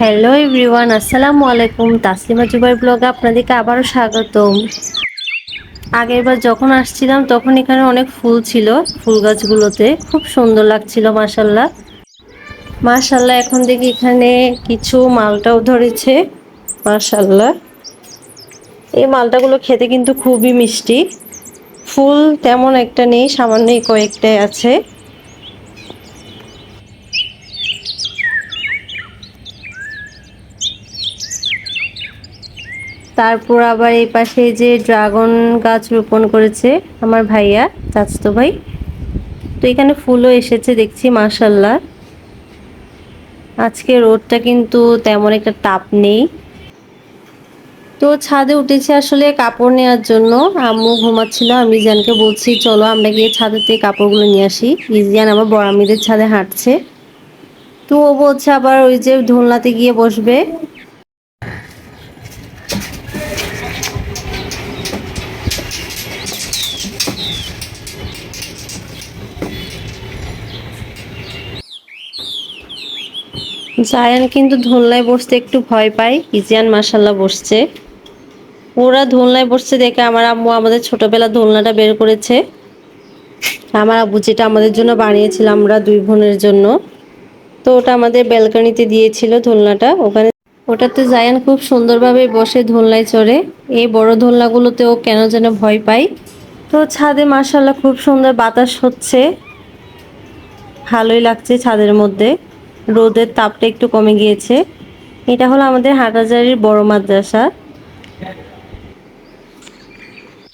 Hello everyone আসসালামু আলাইকুম তাসলিমা জুবাই ব্লগে আপনাদেরকে আবারও স্বাগতম। আগের বার যখন আসছিলাম, তখন এখানে অনেক ফুল ছিল, ফুল গাছগুলোতে। খুব সুন্দর লাগছিল মাসাল্লাহ মাশাল্লাহ এখন দেখি এখানে কিছু মালটাও ধরেছে মাশাল্লাহ এই মালটাগুলো খেতে কিন্তু খুবই মিষ্টি। ফুল তেমন একটা নেই, সামান্যই কয়েকটাই আছে। তারপর আবার এই পাশে যে ড্রাগন গাছ রোপণ করেছে আমার ভাইয়া, চাচতো ভাই। তো এখানে ফুলও এসেছে দেখছি, মাশাল্লাহ। আজকে রোদটা কিন্তু তেমন একটা তাপ নেই। তো ছাদে উঠেছে আসলে কাপড় নেওয়ার জন্য। আম্মু ঘুমাচ্ছিল, আমি জানকে বলছি, চলো আমরা গিয়ে ছাদেতে কাপড়গুলো নিয়ে আসি। ইজিয়ান আমার বড়ামিদের ছাদে হাঁটছে। তো ও বলছে আবার ওই যে ধুলনাতে গিয়ে বসবে। জায়ান কিন্তু ধোলনায় বসতে একটু ভয় পায়। ইজিয়ান মাসাল্লাহ বসছে। ওরা ধোলনায় বসছে দেখে আমার আম্মু আমাদের ছোটবেলা দোলনাটা বের করেছে। আমার আব্বু যেটা আমাদের জন্য বানিয়েছিল আমরা দুই বোনের জন্য। তো ওটা আমাদের ব্যালকনিতে দিয়েছিল দোলনাটা ওখানে ওটাতে জায়ান খুব সুন্দরভাবে বসে ধোলনায় চড়ে। এই বড় দোলনাগুলোতেও কেন যেন ভয় পায়। তো ছাদে মাসাল্লাহ খুব সুন্দর বাতাস হচ্ছে। ভালোই লাগছে ছাদের মধ্যে। রোদের তাপটা একটু কমে গিয়েছে। এটা হলো আমাদের হাটাজারির বড় মাদ্রাসা।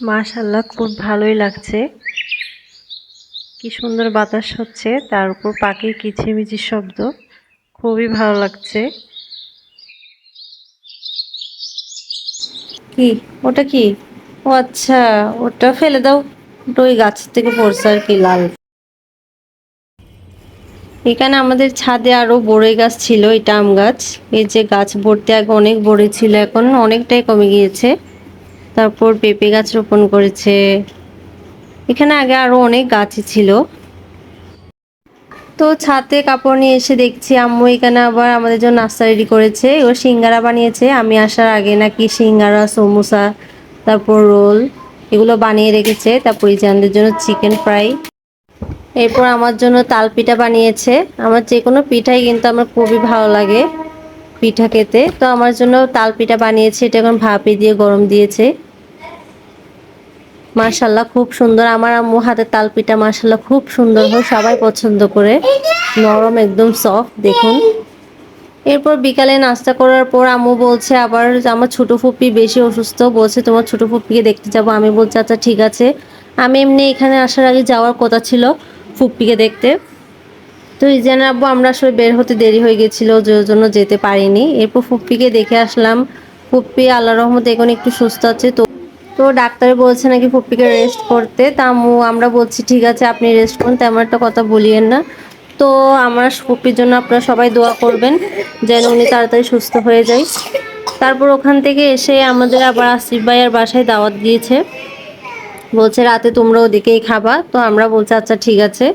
মাশাল্লাহ খুব ভালোই লাগছে। কি সুন্দর বাতাস হচ্ছে, তার উপর পাখির কিচিমিচির শব্দ। খুবই ভালো লাগছে। কি? ওটা কি? ও আচ্ছা ওটা ফেলে দাও। ওটা ওই গাছ থেকে পড়ছে আর কি, লাল। এখানে আমাদের ছাদে আরও বড়ই গাছ ছিল, এটা আম গাছ। এই যে গাছ ভর্তি আগে অনেক বড় ছিল, এখন অনেকটাই কমে গিয়েছে। তারপর পেঁপে গাছ রোপণ করেছে। এখানে আগে আরও অনেক গাছই ছিল। তো ছাদে কাপড় নিয়ে এসে দেখছি, আম্মু এখানে আবার আমাদের জন্য নাস্তা রেডি করেছে। ও সিঙ্গারা বানিয়েছে, আমি আসার আগে নাকি সিঙ্গারা, সমোসা, তারপর রোল, এগুলো বানিয়ে রেখেছে। তারপর ইজানদের জন্য চিকেন ফ্রাই এরপর আমার জন্য তাল পিঠা বানিয়েছে। আমার যে কোনো পিঠাই কিন্তু আমার খুবই ভালো লাগে পিঠা খেতে। তো আমার জন্য তাল পিঠা বানিয়েছে, এটা এখন ভাপে দিয়ে গরম দিয়েছে। মার্শাল্লাহ খুব সুন্দর। আমার আম্মু হাতে তাল পিঠা মার্শাল্লাহ খুব সুন্দর। হয় সবাই পছন্দ করে। নরম, একদম সফট দেখুন। এরপর বিকালে নাস্তা করার পর আম্মু বলছে, আবার আমার ছোটো ফুপি বেশি অসুস্থ। বলছে, তোমার ছোটো ফুপিকে দেখতে যাব। আমি বলছি আচ্ছা ঠিক আছে। আমি এমনি এখানে আসার আগে যাওয়ার কথা ছিল। ফুপ্পিকে দেখতে। তো এই ইজান আব্বু, আমরা আসলে বের হতে দেরি হয়ে গেছিল, যে জন্য যেতে পারিনি। এরপর ফুপ্পিকে দেখে আসলাম, ফুপ্পি আল্লাহ রহমত এখন একটু সুস্থ আছে। তো তো ডাক্তারে বলছে নাকি ফুপ্পিকে রেস্ট করতে। তা আমরা বলছি, ঠিক আছে, আপনি রেস্ট করুন, তেমন একটা কথা বলিয়েন না। তো আমার ফুপ্পির জন্য আপনারা সবাই দোয়া করবেন, যেন উনি তাড়াতাড়ি সুস্থ হয়ে যায়। তারপর ওখান থেকে এসে আমাদের আবার আসিফ ভাইয়ের বাসায় দাওয়াত দিয়েছে। বলছে রাতে তোমরা ওদিকেই খাবা। তো আমরা বলছি আচ্ছা ঠিক আছে।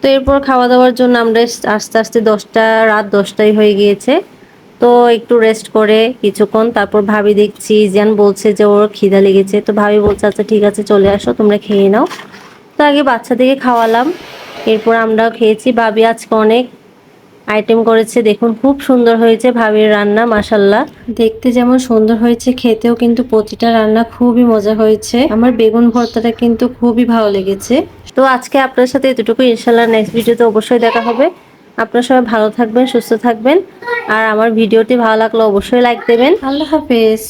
তো এরপর খাওয়া দাওয়ার জন্য আমরা আস্তে আস্তে দশটা, রাত দশটাই হয়ে গিয়েছে। তো একটু রেস্ট করে কিছুক্ষণ, তারপর ভাবি দেখছি, জিয়ান বলছে যে ওর খিদা লেগেছে। তো ভাবি বলছে আচ্ছা ঠিক আছে, চলে আসো, তোমরা খেয়ে নাও। তো আগে বাচ্চাদেরকে খাওয়ালাম। এরপর আমরাও খেয়েছি। ভাবি আজকে অনেক আইটেম করেছে, দেখুন, খুব সুন্দর হয়েছে ভাবির রান্না মাসাল্লাহ দেখতে যেমন সুন্দর হয়েছে, খেতেও কিন্তু প্রতিটা রান্না খুবই মজা হয়েছে। আমার বেগুন ভর্তাটা কিন্তু খুবই ভালো লেগেছে। তো আজকে আপনার সাথে এতটুকু ইনশাল্লাহ নেক্সট ভিডিওতে অবশ্যই দেখা হবে। আপনার সবাই ভালো থাকবেন, সুস্থ থাকবেন। আর আমার ভিডিওটি ভালো লাগলে অবশ্যই লাইক দেবেন। আল্লাহ হাফেজ।